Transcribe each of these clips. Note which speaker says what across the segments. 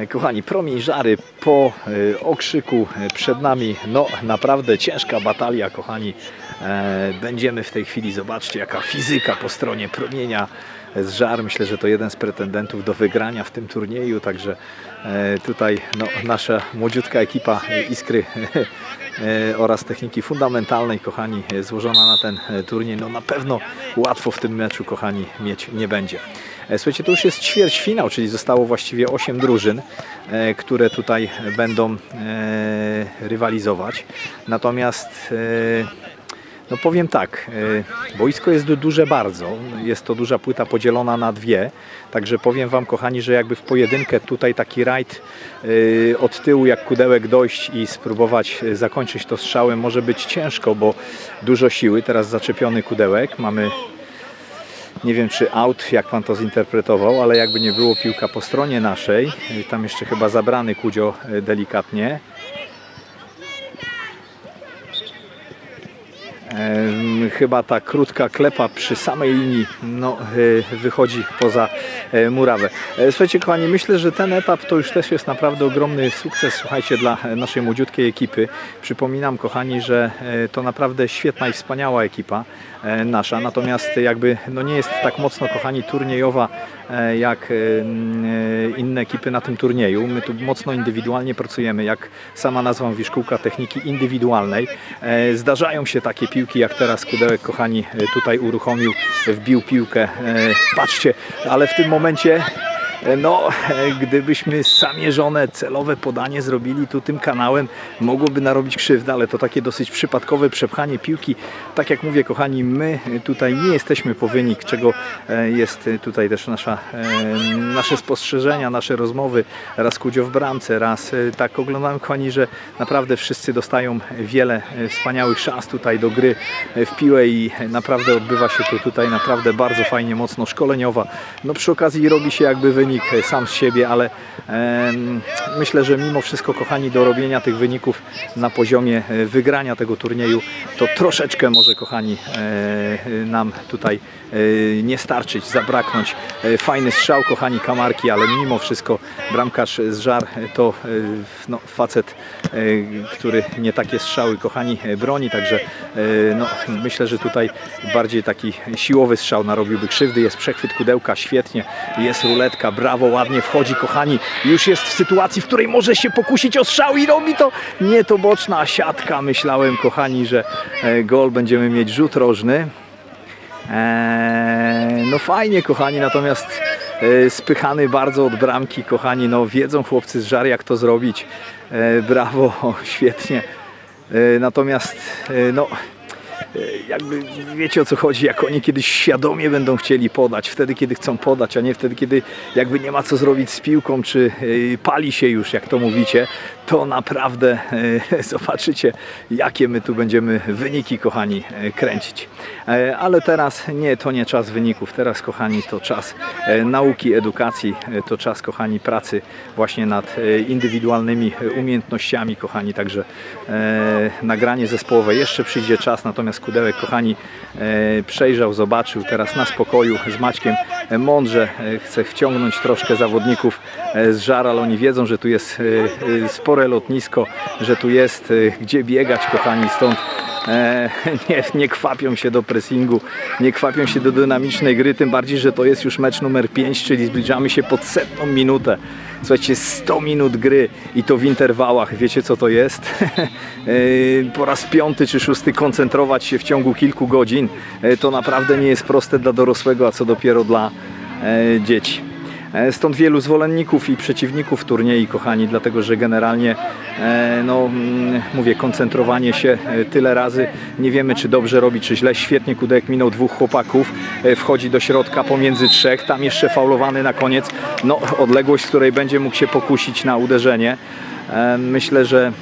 Speaker 1: E, Kochani, promień żary po e, okrzyku e, przed nami, no naprawdę ciężka batalia, kochani. Będziemy w tej chwili, zobaczcie jaka fizyka po stronie promienia z żar. Myślę, że to jeden z pretendentów do wygrania w tym turnieju, także tutaj no, nasza młodziutka ekipa Iskry oraz techniki fundamentalnej, kochani, e, złożona na ten e, turniej, no na pewno łatwo w tym meczu, kochani, mieć nie będzie. E, Słuchajcie, to już jest ćwierćfinał, czyli zostało właściwie 8 drużyn, e, które tutaj będą e, rywalizować. Natomiast e, no powiem tak, e, boisko jest du- duże bardzo, jest to duża płyta podzielona na dwie, także powiem Wam kochani, że jakby w pojedynkę tutaj taki rajd e, od tyłu jak kudełek dojść i spróbować e, zakończyć to strzałem może być ciężko, bo dużo siły, teraz zaczepiony kudełek, mamy nie wiem czy out, jak pan to zinterpretował, ale jakby nie było piłka po stronie naszej. Tam jeszcze chyba zabrany Kudzio delikatnie. Chyba ta krótka klepa przy samej linii no, e, wychodzi poza e, murawę. E, Słuchajcie kochani, myślę, że ten etap to już też jest naprawdę ogromny sukces, słuchajcie, dla e, naszej młodziutkiej ekipy. Przypominam kochani, że to naprawdę świetna i wspaniała ekipa nasza, natomiast jakby no nie jest tak mocno kochani turniejowa jak e, e, inne ekipy na tym turnieju. My tu mocno indywidualnie pracujemy, jak sama nazwa mówi, szkółka techniki indywidualnej. E, Zdarzają się takie piłki, jak teraz Kudełek, kochani, e, tutaj uruchomił, wbił piłkę. E, Patrzcie, ale w tym momencie e, no, gdybyśmy zamierzone, celowe podanie zrobili tu tym kanałem, mogłoby narobić krzywdę, ale to takie dosyć przypadkowe przepchanie piłki. Tak jak mówię, kochani, my tutaj nie jesteśmy po wynik, czego e, jest tutaj też nasza, e, nasze spostrzeżenia, nasze rozmowy. Raz Kudzio w bramce, raz e, tak oglądamy, kochani, że naprawdę wszyscy dostają wiele wspaniałych szans tutaj do gry w piłę i naprawdę odbywa się to tutaj naprawdę bardzo fajnie, mocno szkoleniowa. No przy okazji robi się jakby wynik e, sam z siebie, ale myślę, że mimo wszystko, kochani, do robienia tych wyników na poziomie e, wygrania tego turnieju, to troszeczkę może, kochani, e, nam tutaj nie starczyć, zabraknąć. Fajny strzał, kochani, kamarki, ale mimo wszystko bramkarz z żar to no, facet, który nie takie strzały, kochani, broni, także no, myślę, że tutaj bardziej taki siłowy strzał narobiłby krzywdy. Jest przechwyt kudełka, świetnie, jest ruletka, brawo, ładnie wchodzi, kochani. Już jest w sytuacji, w której może się pokusić o strzał i robi to nie to boczna siatka. Myślałem, kochani, że e, gol będziemy mieć rzut rożny. Eee, no fajnie, kochani, natomiast e, spychany bardzo od bramki, kochani, no wiedzą chłopcy z żar jak to zrobić. E, brawo, świetnie. Natomiast no jakby wiecie o co chodzi, jak oni kiedyś świadomie będą chcieli podać, wtedy kiedy chcą podać, a nie wtedy kiedy jakby nie ma co zrobić z piłką, czy e, pali się już, jak to mówicie, to naprawdę e, zobaczycie, jakie my tu będziemy wyniki, kochani, e, kręcić. E, Ale teraz nie, to nie czas wyników, teraz, kochani, to czas e, nauki, edukacji, e, to czas, kochani, pracy właśnie nad e, indywidualnymi e, umiejętnościami, kochani, także e, nagranie zespołowe jeszcze przyjdzie czas, natomiast Kudełek, kochani, e, przejrzał, zobaczył teraz na spokoju z Maćkiem. E, mądrze e, chce wciągnąć troszkę zawodników z żar, ale oni wiedzą, że tu jest spore lotnisko, że tu jest gdzie biegać, kochani, stąd E, nie, nie kwapią się do pressingu, nie kwapią się do dynamicznej gry, tym bardziej, że to jest już mecz numer 5, czyli zbliżamy się pod setną minutę. Słuchajcie, 100 minut gry i to w interwałach, wiecie co to jest? E, po raz piąty czy szósty koncentrować się w ciągu kilku godzin, e, to naprawdę nie jest proste dla dorosłego, a co dopiero dla dzieci. E, Stąd wielu zwolenników i przeciwników turniej, kochani, dlatego że generalnie, e, no mm, mówię, koncentrowanie się e, tyle razy, nie wiemy czy dobrze robi, czy źle. Świetnie Kudek minął dwóch chłopaków, wchodzi do środka pomiędzy trzech, tam jeszcze faulowany na koniec, no odległość, z której będzie mógł się pokusić na uderzenie. Myślę, że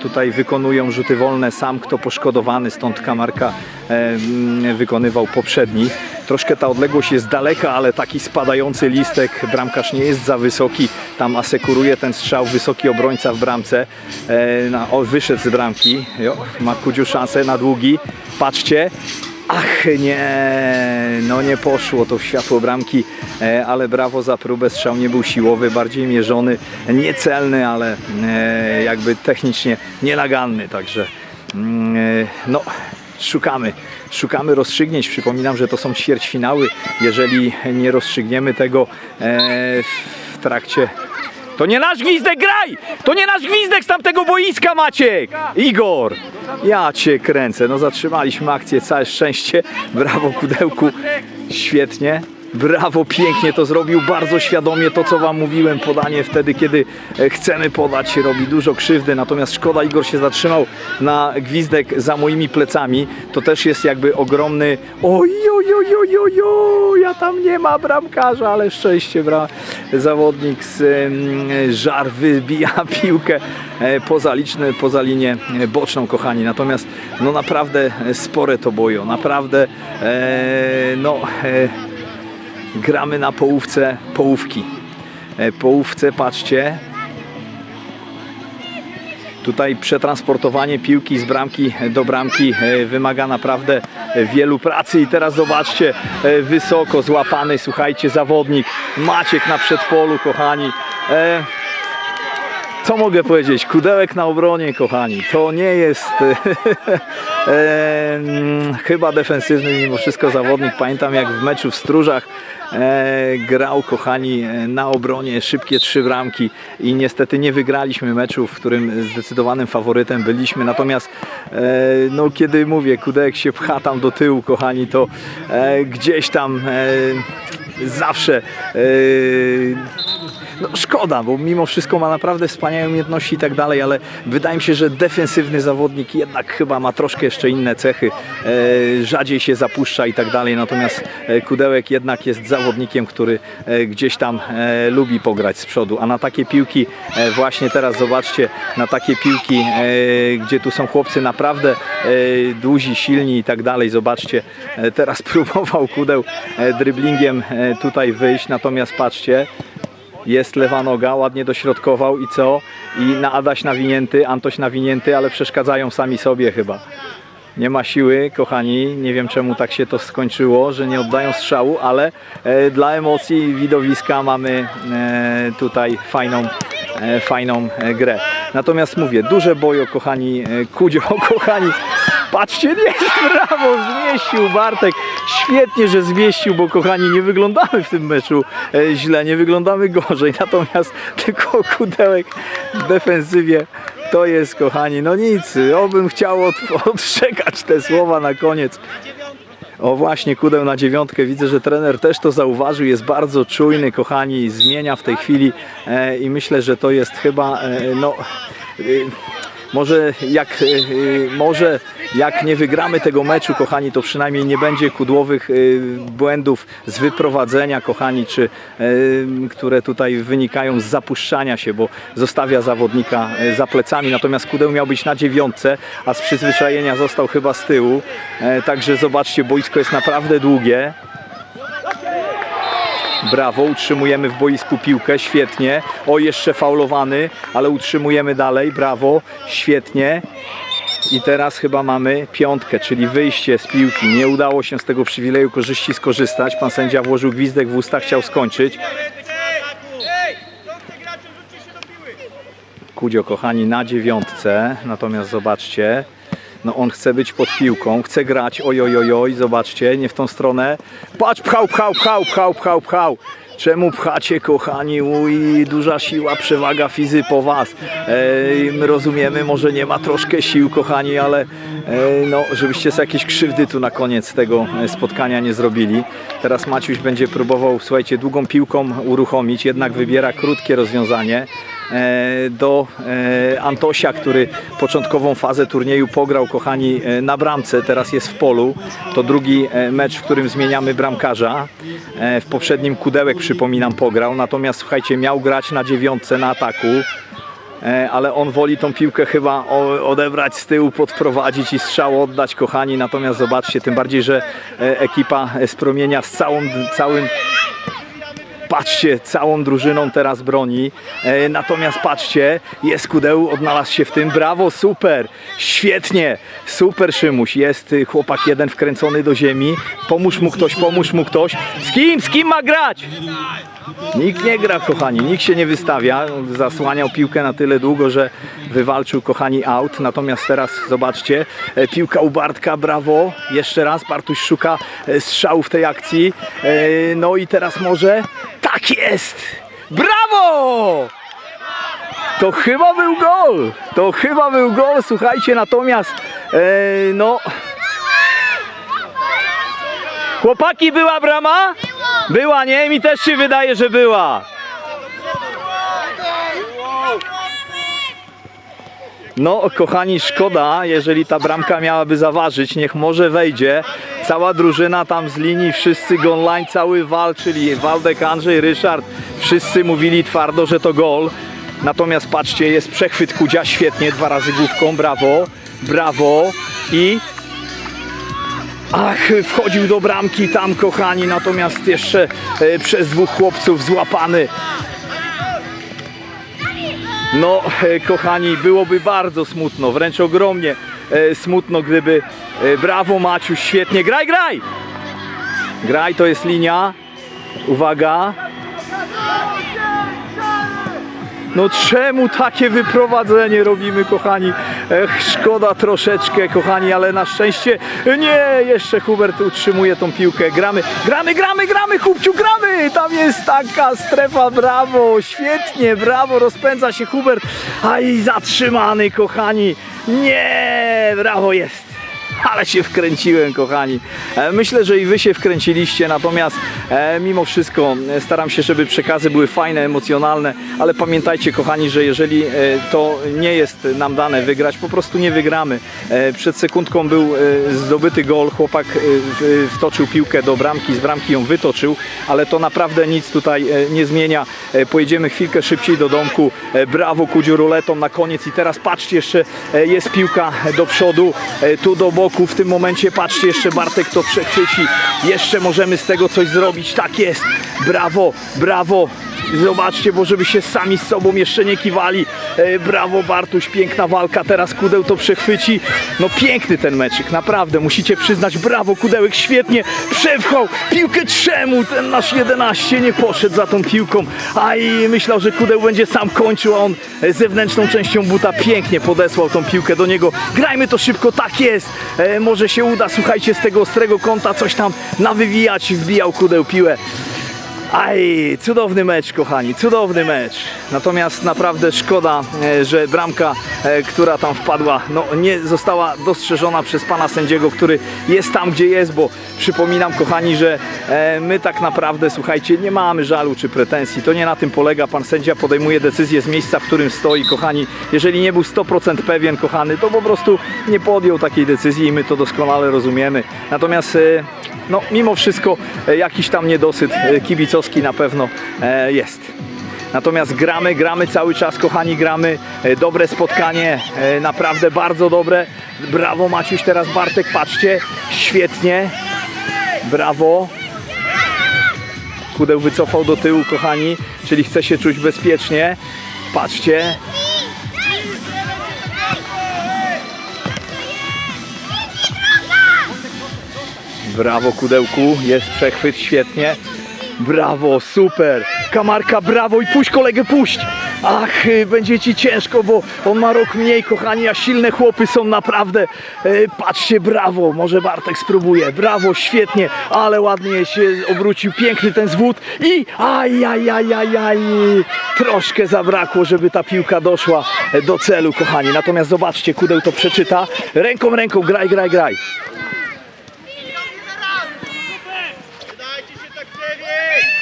Speaker 1: tutaj wykonują rzuty wolne sam kto poszkodowany, stąd kamarka mm, wykonywał poprzedni. Troszkę ta odległość jest daleka, ale taki spadający listek, bramkarz nie jest za wysoki, tam asekuruje ten strzał wysoki obrońca w bramce. E, na, o, wyszedł z bramki, jo, ma Kudziu szansę na długi. Patrzcie, Ach nie, no nie poszło to w światło bramki, e, ale brawo za próbę. Strzał nie był siłowy, bardziej mierzony, niecelny, ale e, jakby technicznie nienaganny, także mm, e, no szukamy, szukamy rozstrzygnięć. Przypominam, że to są ćwierćfinały. Jeżeli nie rozstrzygniemy tego e, w trakcie to nie nasz gwizdek, graj! To nie nasz gwizdek z tamtego boiska, Maciek! Igor! Ja cię kręcę. No zatrzymaliśmy akcję, całe szczęście. Brawo, Kudełku. Świetnie. Brawo, pięknie to zrobił, bardzo świadomie to co Wam mówiłem, podanie wtedy kiedy e, chcemy podać robi dużo krzywdy, natomiast szkoda Igor się zatrzymał na gwizdek za moimi plecami, to też jest jakby ogromny oj, oj, oj, oj, oj, ja tam nie ma bramkarza, ale szczęście bra zawodnik z żar wybija piłkę e, poza, liczny, poza linię e, boczną kochani, natomiast no naprawdę spore to bojo, naprawdę no gramy na połówce połówki. E, Połówce, patrzcie. Tutaj przetransportowanie piłki z bramki do bramki e, wymaga naprawdę e, wielu pracy i teraz zobaczcie, wysoko złapany, słuchajcie, zawodnik Maciek na przedpolu, kochani. Co mogę powiedzieć? Kudełek na obronie, kochani. To nie jest e, chyba defensywny mimo wszystko zawodnik. Pamiętam jak w meczu w Stróżach e, grał, kochani, e, na obronie szybkie trzy bramki i niestety nie wygraliśmy meczu, w którym zdecydowanym faworytem byliśmy. Natomiast e, no, kiedy mówię, Kudełek się pcha tam do tyłu, kochani, to e, gdzieś tam e, zawsze e, no szkoda, bo mimo wszystko ma naprawdę wspaniałe umiejętności i tak dalej, ale wydaje mi się, że defensywny zawodnik jednak chyba ma troszkę jeszcze inne cechy, e, rzadziej się zapuszcza i tak dalej, natomiast e, Kudełek jednak jest zawodnikiem, który e, gdzieś tam lubi pograć z przodu, a na takie piłki właśnie teraz zobaczcie, na takie piłki, gdzie tu są chłopcy naprawdę duzi, silni i tak dalej, zobaczcie, teraz próbował Kudeł dryblingiem e, tutaj wyjść, natomiast patrzcie, jest lewa noga, ładnie dośrodkował i co? I na Adaś nawinięty, Antoś nawinięty, ale przeszkadzają sami sobie chyba. Nie ma siły, kochani. Nie wiem czemu tak się to skończyło, że nie oddają strzału, ale e, dla emocji widowiska mamy e, tutaj fajną, e, fajną e, grę. Natomiast mówię, duże bojo, kochani, e, Kudzio, kochani. Patrzcie, jest brawo, zmieścił Bartek. Świetnie, że zmieścił, bo kochani, nie wyglądamy w tym meczu e, źle, nie wyglądamy gorzej. Natomiast tylko kudełek w defensywie to jest, kochani, no nic. Obym chciał od, te słowa na koniec. O właśnie, kudeł na dziewiątkę. Widzę, że trener też to zauważył. Jest bardzo czujny, kochani. Zmienia w tej chwili e, i myślę, że to jest chyba e, no. E, może jak, e, e, może jak nie wygramy tego meczu, kochani, to przynajmniej nie będzie kudłowych e, błędów z wyprowadzenia, kochani, czy które tutaj wynikają z zapuszczania się, bo zostawia zawodnika za plecami. Natomiast kudeł miał być na dziewiątce, a z przyzwyczajenia został chyba z tyłu. E, Także zobaczcie, boisko jest naprawdę długie. Brawo, utrzymujemy w boisku piłkę, świetnie. O, jeszcze faulowany, ale utrzymujemy dalej, brawo, świetnie. I teraz chyba mamy piątkę, czyli wyjście z piłki. Nie udało się z tego przywileju korzyści skorzystać. Pan sędzia włożył gwizdek w usta, chciał skończyć. Kudzio, kochani, na dziewiątce. Natomiast zobaczcie, no on chce być pod piłką, chce grać, oj, oj, oj, oj, zobaczcie, nie w tą stronę. Patrz, pchał, pchał, pchał, pchał, pchał, pchał. Czemu pchacie, kochani? Uj, duża siła, przewaga fizy po was. Rozumiemy, może nie ma troszkę sił, kochani, ale no, żebyście sobie jakieś krzywdy tu na koniec tego e, spotkania nie zrobili. Teraz Maciuś będzie próbował, słuchajcie, długą piłką uruchomić, jednak wybiera krótkie rozwiązanie do e, Antosia, który początkową fazę turnieju pograł, kochani, e, na bramce, teraz jest w polu. To drugi e, mecz, w którym zmieniamy bramkarza. E, W poprzednim Kudełek, przypominam, pograł, natomiast słuchajcie, miał grać na dziewiątce na ataku. E, Ale on woli tą piłkę chyba odebrać z tyłu, podprowadzić i strzał oddać, kochani. Natomiast zobaczcie, tym bardziej, że e, ekipa z promienia z całą, całym patrzcie, całą drużyną teraz broni. E, natomiast patrzcie, jest Kudeł, odnalazł się w tym. Brawo, super, świetnie, super Szymuś. Jest y, chłopak jeden wkręcony do ziemi. Pomóż mu ktoś, pomóż mu ktoś. Z kim, z kim ma grać? Nikt nie gra, kochani, nikt się nie wystawia. Zasłaniał piłkę na tyle długo, że wywalczył, kochani, out. Natomiast teraz zobaczcie, e, piłka u Bartka, brawo. Jeszcze raz Bartuś szuka e, strzału w tej akcji. E, No i teraz może. Tak jest! Brawo! To chyba był gol! To chyba był gol, słuchajcie, natomiast no. Chłopaki, była brama? Była, nie? Mi też się wydaje, że była. No, kochani, szkoda, jeżeli ta bramka miałaby zaważyć, niech może wejdzie. Cała drużyna tam z linii, wszyscy online, cały walczyli. Waldek, Andrzej, Ryszard, wszyscy mówili twardo, że to gol. Natomiast patrzcie, jest przechwyt Kudzia, świetnie, dwa razy główką, brawo, brawo i Ach, wchodził do bramki tam, kochani, natomiast jeszcze e, przez dwóch chłopców złapany. No, e, kochani, byłoby bardzo smutno, wręcz ogromnie e, smutno, gdyby. Brawo, Maciu, świetnie, graj, graj! Graj, to jest linia. Uwaga. No czemu takie wyprowadzenie robimy, kochani? Ech, szkoda troszeczkę, kochani, ale na szczęście nie, jeszcze Hubert utrzymuje tą piłkę. Gramy, gramy, gramy, gramy, Hubciu, gramy! Tam jest taka strefa, brawo, świetnie, brawo, rozpędza się Hubert. Aj, zatrzymany, kochani. Nie, brawo jest. Ale się wkręciłem, kochani. E, Myślę, że i wy się wkręciliście, natomiast e, mimo wszystko e, staram się, żeby przekazy były fajne, emocjonalne, ale pamiętajcie, kochani, że jeżeli to nie jest nam dane wygrać, po prostu nie wygramy. Przed sekundką był zdobyty gol, chłopak wtoczył piłkę do bramki, z bramki ją wytoczył, ale to naprawdę nic tutaj nie zmienia. Pojedziemy chwilkę szybciej do domku. Brawo Kudziu ruletą na koniec i teraz patrzcie, jeszcze jest piłka do przodu, tu do boku. W tym momencie patrzcie, jeszcze Bartek to przechwyci. Jeszcze możemy z tego coś zrobić. Tak jest. Brawo, brawo. Zobaczcie, bo żeby się sami z sobą jeszcze nie kiwali. E, brawo Bartuś, piękna walka. Teraz Kudeł to przechwyci. No piękny ten meczyk, naprawdę. Musicie przyznać, brawo Kudełek, świetnie przepchał piłkę. Czemu ten nasz 11 nie poszedł za tą piłką? A i myślał, że Kudeł będzie sam kończył, a on zewnętrzną częścią buta pięknie podesłał tą piłkę do niego. Grajmy to szybko, tak jest. E, może się uda, słuchajcie, z tego ostrego kąta coś tam nawywijać. Wbijał Kudeł piłę. Aj, cudowny mecz, kochani, cudowny mecz. Natomiast naprawdę szkoda, e, że bramka, e, która tam wpadła, no, nie została dostrzeżona przez pana sędziego, który jest tam, gdzie jest, bo przypominam, kochani, że e, my tak naprawdę, słuchajcie, nie mamy żalu czy pretensji. To nie na tym polega. Pan sędzia podejmuje decyzję z miejsca, w którym stoi, kochani. Jeżeli nie był 100% pewien, kochany, to po prostu nie podjął takiej decyzji i my to doskonale rozumiemy. Natomiast no, mimo wszystko jakiś tam niedosyt e, na pewno e, jest. Natomiast gramy, gramy cały czas, kochani, gramy. E, Dobre spotkanie, e, naprawdę bardzo dobre. Brawo Maciuś, teraz Bartek, patrzcie, świetnie. Brawo. Kudeł wycofał do tyłu, kochani, czyli chce się czuć bezpiecznie. Patrzcie. Brawo Kudełku, jest przechwyt, świetnie. Brawo, super. Kamarka, brawo i puść kolegę, puść. Ach, y, będzie ci ciężko, bo on ma rok mniej, kochani, a silne chłopy są naprawdę. E, patrzcie, brawo, może Bartek spróbuje. Brawo, świetnie, ale ładnie się obrócił, piękny ten zwód i aj. Troszkę zabrakło, żeby ta piłka doszła e, do celu, kochani. Natomiast zobaczcie, Kudeł to przeczyta. Ręką, ręką, graj, graj, graj.
Speaker 2: Dajcie się tak dziewięć!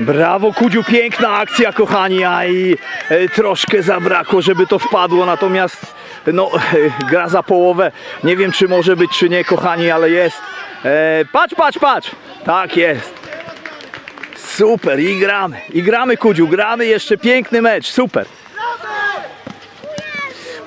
Speaker 1: Brawo Kudziu, piękna akcja kochani, a i e, troszkę zabrakło, żeby to wpadło, natomiast no, gra za połowę, nie wiem czy może być czy nie kochani, ale jest. E, patrz, patrz, patrz, tak jest. Super i gramy, i gramy Kudziu, gramy jeszcze piękny mecz, super.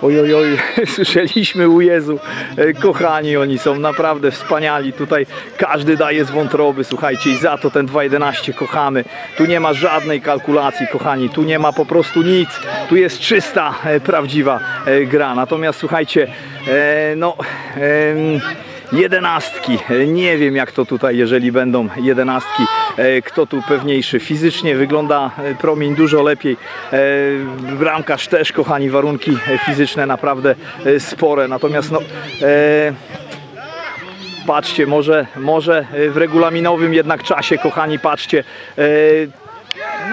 Speaker 1: Oj, oj, oj, słyszeliśmy u Jezu, E, kochani, oni są naprawdę wspaniali, tutaj każdy daje z wątroby, słuchajcie, i za to ten 2.11 kochamy, tu nie ma żadnej kalkulacji, kochani, tu nie ma po prostu nic, tu jest czysta, e, prawdziwa e, gra, natomiast słuchajcie, no... em, Jedenastki. Nie wiem jak to tutaj, jeżeli będą jedenastki, e, kto tu pewniejszy. Fizycznie wygląda e, promień dużo lepiej. E, Bramkarz też, kochani, warunki fizyczne naprawdę spore. Natomiast no, patrzcie, może, może w regulaminowym jednak czasie, kochani, patrzcie,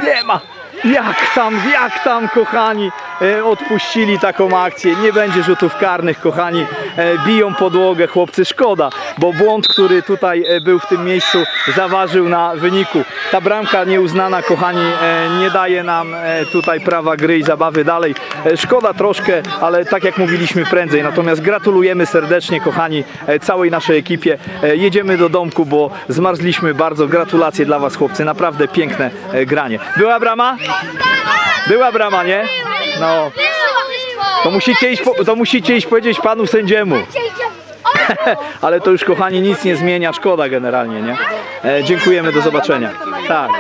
Speaker 1: nie ma. Jak tam, jak tam, kochani, e, odpuścili taką akcję. Nie będzie rzutów karnych, kochani. E, biją podłogę, chłopcy. Szkoda, bo błąd, który tutaj e, był w tym miejscu, zaważył na wyniku. Ta bramka nieuznana, kochani, nie daje nam tutaj prawa gry i zabawy dalej. Szkoda troszkę, ale tak jak mówiliśmy prędzej. Natomiast gratulujemy serdecznie, kochani, całej naszej ekipie. Jedziemy do domku, bo zmarzliśmy bardzo. Gratulacje dla Was, chłopcy. Naprawdę piękne granie. Była brama? Była brama, nie? No. To musicie iść, po, to musicie iść powiedzieć panu sędziemu. Ale to już kochani nic nie zmienia, szkoda generalnie, nie? E, dziękujemy, do zobaczenia. Tak.